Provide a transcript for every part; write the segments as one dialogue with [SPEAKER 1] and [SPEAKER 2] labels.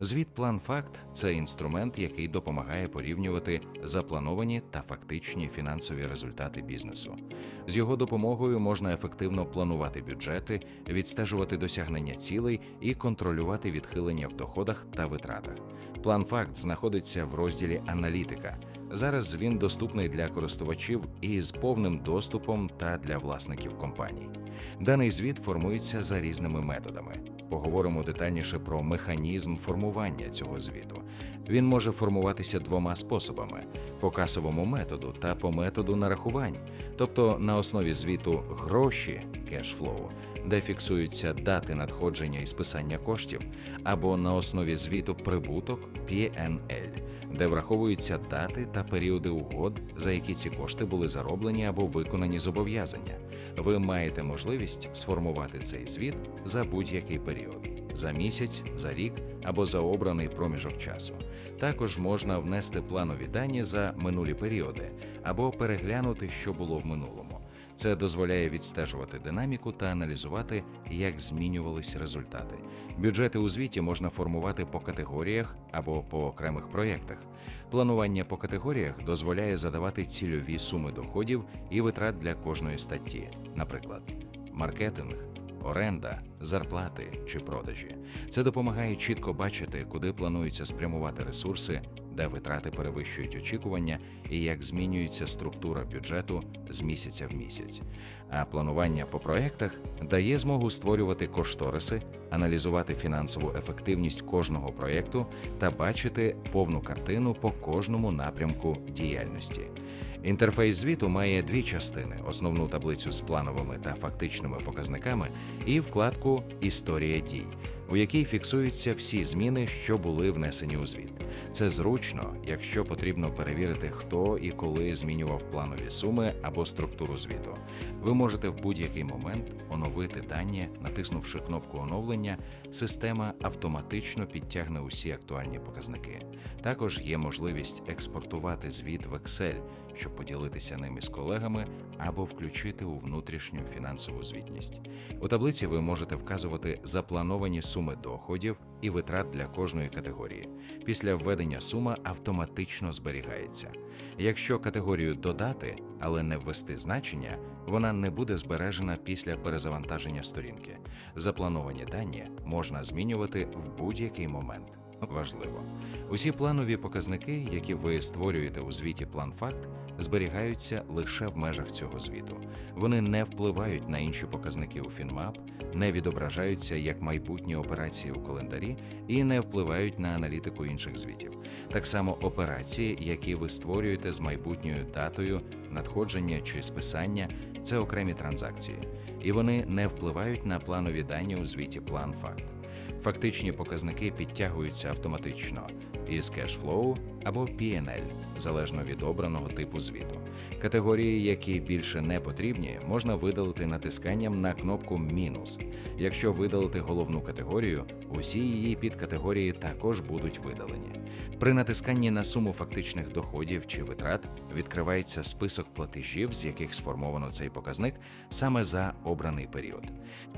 [SPEAKER 1] Звіт план факт це інструмент, який допомагає порівнювати заплановані та фактичні фінансові результати бізнесу. З його допомогою можна ефективно планувати бюджети, відстежувати досягнення цілей і контролювати відхилення в доходах та витратах. План факт знаходиться в розділі Аналітика. Зараз він доступний для користувачів із повним доступом та для власників компаній. Даний звіт формується за різними методами. Поговоримо детальніше про механізм формування цього звіту. Він може формуватися двома способами: по касовому методу та по методу нарахувань, тобто на основі звіту гроші кешфлоу, де фіксуються дати надходження і списання коштів, або на основі звіту прибуток PNL, де враховуються дати та періоди угод, за які ці кошти були зароблені або виконані зобов'язання. Ви маєте можливість сформувати цей звіт за будь-який період за місяць, за рік або за обраний проміжок часу. Також можна внести планові дані за минулі періоди або переглянути, що було в минулому. Це дозволяє відстежувати динаміку та аналізувати, як змінювались результати. Бюджети у звіті можна формувати по категоріях або по окремих проєктах. Планування по категоріях дозволяє задавати цільові суми доходів і витрат для кожної статті, наприклад, маркетинг, оренда, зарплати чи продажі. Це допомагає чітко бачити, куди планується спрямувати ресурси, де витрати перевищують очікування і як змінюється структура бюджету з місяця в місяць. А планування по проектах дає змогу створювати кошториси, аналізувати фінансову ефективність кожного проєкту та бачити повну картину по кожному напрямку діяльності. Інтерфейс звіту має дві частини: основну таблицю з плановими та фактичними показниками і вкладку Історія дій, у якій фіксуються всі зміни, що були внесені у звіт. Це зручно, якщо потрібно перевірити, хто і коли змінював планові суми або структуру звіту. Ви можете в будь-який момент оновити дані, натиснувши кнопку оновлення, система автоматично підтягне усі актуальні показники. Також є можливість експортувати звіт в Excel, щоб поділитися ними з колегами або включити у внутрішню фінансову звітність. У таблиці ви можете вказувати заплановані суми доходів і витрат для кожної категорії. Після введення сума автоматично зберігається. Якщо категорію додати, але не ввести значення, вона не буде збережена після перезавантаження сторінки. Заплановані дані можна змінювати в будь-який момент. Важливо, усі планові показники, які ви створюєте у звіті план факт, зберігаються лише в межах цього звіту. Вони не впливають на інші показники у Фінмап, не відображаються як майбутні операції у календарі і не впливають на аналітику інших звітів. Так само операції, які ви створюєте з майбутньою датою, надходження чи списання, це окремі транзакції, і вони не впливають на планові дані у звіті план факт. Фактичні показники підтягуються автоматично. Із кешфлоу або PNL, залежно від обраного типу звіту. Категорії, які більше не потрібні, можна видалити натисканням на кнопку мінус. Якщо видалити головну категорію, усі її підкатегорії також будуть видалені. При натисканні на суму фактичних доходів чи витрат відкривається список платежів, з яких сформовано цей показник саме за обраний період.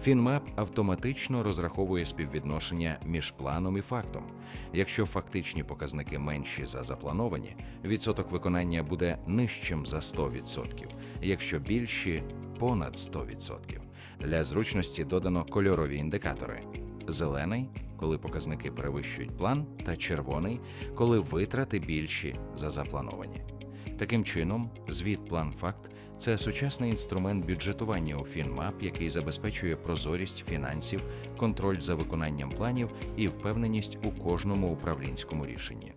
[SPEAKER 1] Фінмап автоматично розраховує співвідношення між планом і фактом. Якщо фактичні показники менші за заплановані, відсоток виконання буде нижчим за 100%, якщо більші понад 100%. Для зручності додано кольорові індикатори: зелений, коли показники перевищують план, та червоний, коли витрати більші за заплановані. Таким чином, звіт план факт це сучасний інструмент бюджетування у Фінмап, який забезпечує прозорість фінансів, контроль за виконанням планів і впевненість у кожному управлінському рішенні.